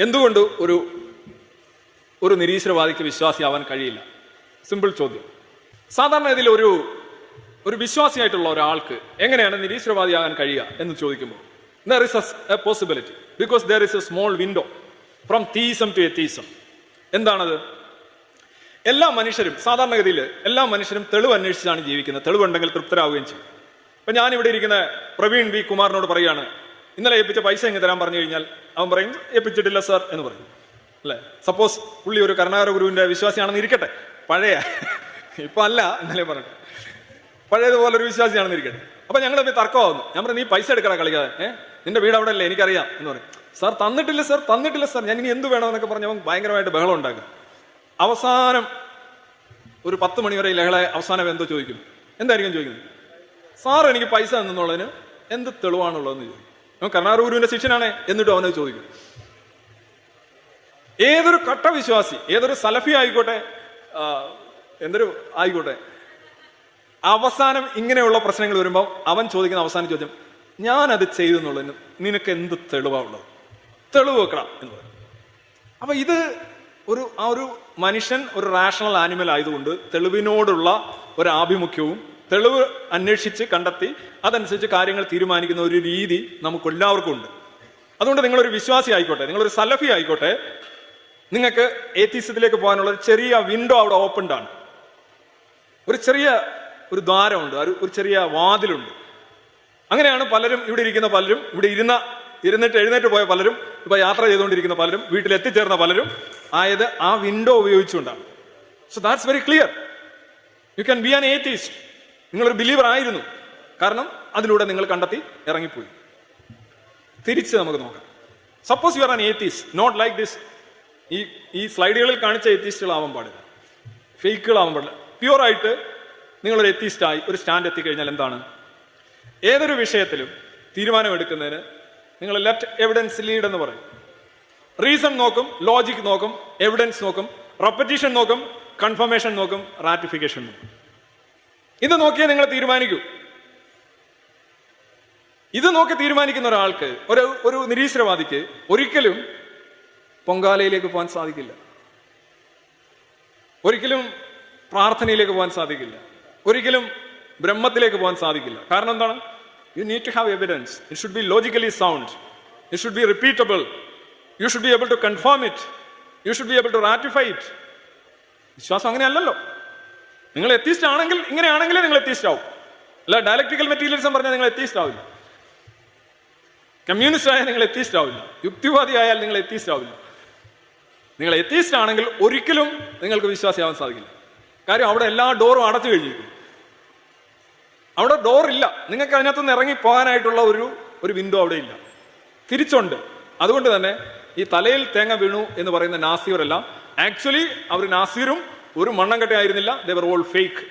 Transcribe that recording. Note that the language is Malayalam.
എന്തുകൊണ്ട് ഒരു ഒരു നിരീശ്വരവാദിക്ക് വിശ്വാസിയാവാൻ കഴിയില്ല? സിമ്പിൾ ചോദ്യം. സാധാരണ ഇതിൽ ഒരു ഒരു വിശ്വാസിയായിട്ടുള്ള ഒരാൾക്ക് എങ്ങനെയാണ് നിരീശ്വരവാദിയാകാൻ കഴിയുക എന്ന് ചോദിക്കുമ്പോൾ there is a possibility because there is a small window from theism to atheism എന്താണത്? എല്ലാ മനുഷ്യരും സാധാരണഗതിയിൽ എല്ലാ മനുഷ്യരും തെളിവ് അന്വേഷിച്ചാണ് ജീവിക്കുന്നത്. തെളിവുണ്ടെങ്കിൽ തൃപ്തരാകുകയും ചെയ്യും. അപ്പം ഞാനിവിടെ ഇരിക്കുന്ന പ്രവീൺ വി കുമാറിനോട് പറയാണ് ഇന്നലെ ഏൽപ്പിച്ച പൈസ എങ്ങനെ തരാൻ പറഞ്ഞു കഴിഞ്ഞാൽ അവൻ പറയും ഏൽപ്പിച്ചിട്ടില്ല സാർ എന്ന് പറയും. അല്ലേ? സപ്പോസ് പുള്ളി ഒരു കരുണാകര ഗുരുവിന്റെ വിശ്വാസിയാണെന്ന് ഇരിക്കട്ടെ. പഴയ ഇപ്പൊ അല്ല ഇന്നലെ പറഞ്ഞു പഴയതുപോലെ ഒരു വിശ്വാസിയാണെന്ന് ഇരിക്കട്ടെ. അപ്പൊ ഞങ്ങൾ തമ്മിൽ തർക്കമാവുന്നു. ഞാൻ പറഞ്ഞു നീ പൈസ എടുക്കടാ കളിക്കാതെ ഏഹ് നിന്റെ വീട് അവിടെ അല്ലേ എനിക്കറിയാം എന്ന് പറയും. സാർ തന്നിട്ടില്ല സാർ തന്നിട്ടില്ല സാർ ഞാൻ ഇനി എന്ത് വേണമെന്നൊക്കെ പറഞ്ഞു അവൻ ഭയങ്കരമായിട്ട് ബഹളം ഉണ്ടാക്കും. അവസാനം ഒരു പത്ത് മണിവരെ ലഹള അവസാനം എന്തോ ചോദിക്കും. എന്തായിരിക്കും ചോദിക്കുന്നത്? സാർ എനിക്ക് പൈസ തന്നുള്ളതിന് എന്ത് തെളിവാണുള്ളതെന്ന് ചോദിക്കും. അവൻ കർണാടക ഗുരുവിന്റെ ശിഷ്യനാണേ എന്നിട്ടും അവനത് ചോദിക്കും. ഏതൊരു കട്ട വിശ്വാസി ഏതൊരു സലഫി ആയിക്കോട്ടെ എന്തൊരു ആയിക്കോട്ടെ അവസാനം ഇങ്ങനെയുള്ള പ്രശ്നങ്ങൾ വരുമ്പോൾ അവൻ ചോദിക്കുന്ന അവസാന ചോദ്യം ഞാൻ അത് ചെയ്തു എന്നുള്ളതിന് നിനക്ക് എന്ത് തെളിവാണുള്ളത് തെളിവ് വെക്കണം എന്ന് പറയും. അപ്പൊ ഇത് ഒരു ആ ഒരു മനുഷ്യൻ ഒരു റാഷണൽ ആനിമൽ ആയതുകൊണ്ട് തെളിവിനോടുള്ള ഒരു ആഭിമുഖ്യവും തെളിവ് അന്വേഷിച്ച് കണ്ടെത്തി അതനുസരിച്ച് കാര്യങ്ങൾ തീരുമാനിക്കുന്ന ഒരു രീതി നമുക്ക് എല്ലാവർക്കും ഉണ്ട്. അതുകൊണ്ട് നിങ്ങളൊരു വിശ്വാസി ആയിക്കോട്ടെ നിങ്ങളൊരു സലഫി ആയിക്കോട്ടെ നിങ്ങൾക്ക് ഏത്തീസത്തിലേക്ക് പോകാനുള്ള ഒരു ചെറിയ വിൻഡോ അവിടെ ഓപ്പൺഡ് ആണ്. ഒരു ചെറിയ ഒരു ദ്വാരമുണ്ട് ഒരു- ചെറിയ വാതിലുണ്ട്. അങ്ങനെയാണ് പലരും ഇവിടെ ഇരിക്കുന്ന പലരും ഇവിടെ ഇരുന്ന ഇരുന്നിട്ട് എഴുന്നേറ്റ് പോയ പലരും ഇപ്പൊ യാത്ര ചെയ്തുകൊണ്ടിരിക്കുന്ന പലരും വീട്ടിൽ എത്തിച്ചേർന്ന പലരും ആയത് ആ വിൻഡോ ഉപയോഗിച്ചുകൊണ്ടാണ്. So that's very clear you can be an atheist നിങ്ങളൊരു ബിലീവർ ആയിരുന്നു. കാരണം അതിലൂടെ നിങ്ങൾ കണ്ടെത്തി ഇറങ്ങിപ്പോയി. തിരിച്ച് നമുക്ക് നോക്കാം. Suppose you are an atheist not like this ഈ ഈ സ്ലൈഡുകളിൽ കാണിച്ച എത്തീസ്റ്റുകളാവാൻ പാടില്ല. ഫേക്കുകളാവാൻ പാടില്ല. പ്യുവർ ആയിട്ട് നിങ്ങളൊരു എത്തീസ്റ്റായി ഒരു സ്റ്റാൻഡ് എത്തിക്കഴിഞ്ഞാൽ എന്താണ്? ഏതൊരു വിഷയത്തിലും തീരുമാനമെടുക്കുന്നതിന് നിങ്ങൾ ലെറ്റ് എവിഡൻസ് ലീഡ് എന്ന് പറയും. റീസൺ നോക്കും ലോജിക് നോക്കും എവിഡൻസ് നോക്കും റെപ്പറ്റീഷൻ നോക്കും കൺഫർമേഷൻ നോക്കും റാറ്റിഫിക്കേഷൻ നോക്കും. ഇത് നോക്കിയേ നിങ്ങൾ തീരുമാനിക്കൂ. ഇത് നോക്കി തീരുമാനിക്കുന്ന ഒരാൾക്ക് ഒരു ഒരു നിരീശ്വരവാദിക്ക് ഒരിക്കലും പൊങ്കാലയിലേക്ക് പോകാൻ സാധിക്കില്ല. ഒരിക്കലും പ്രാർത്ഥനയിലേക്ക് പോകാൻ സാധിക്കില്ല. ഒരിക്കലും ബ്രഹ്മത്തിലേക്ക് പോകാൻ സാധിക്കില്ല. കാരണം എന്താണ്? You need to have evidence it should be logically sound it should be repeatable you should be able to confirm it you should be able to ratify it വിശ്വാസം അങ്ങനെയല്ലല്ലോ. നിങ്ങൾ എത്തിസ്റ്റ് ആണെങ്കിൽ ഇങ്ങനെയാണെങ്കിലേ നിങ്ങൾ എത്തിസ്റ്റ് ആവും. അല്ല ഡയലക്ട്രിക്കൽ മെറ്റീരിയൽസം പറഞ്ഞാൽ നിങ്ങൾ എത്തിസ്റ്റ് ആവില്ല. കമ്മ്യൂണിസ്റ്റ് ആയാൽ നിങ്ങൾ എത്തിസ്റ്റ് ആവില്ല. യുക്തിവാദി ആയാൽ നിങ്ങൾ എത്തിസ്റ്റ് ആവില്ല. നിങ്ങൾ എത്തിസ്റ്റ് ആണെങ്കിൽ ഒരിക്കലും നിങ്ങൾക്ക് വിശ്വാസിയാവാൻ സാധിക്കില്ല. കാര്യം അവിടെ എല്ലാ ഡോറും അടച്ചു കഴിഞ്ഞിരിക്കും അവിടെ ഡോർ ഇല്ല. നിങ്ങൾക്ക് അതിനകത്തുനിന്ന് ഇറങ്ങി പോകാനായിട്ടുള്ള ഒരു ഒരു വിൻഡോ അവിടെ ഇല്ല. തിരിച്ചുണ്ട്. അതുകൊണ്ട് തന്നെ ഈ തലയിൽ തേങ്ങ വീണു എന്ന് പറയുന്ന നാസിയറെല്ലാം ആക്ച്വലി അവർ നാസിറും ഒരു മണ്ണം ദേവർ ഓൾ ഫേക്ക്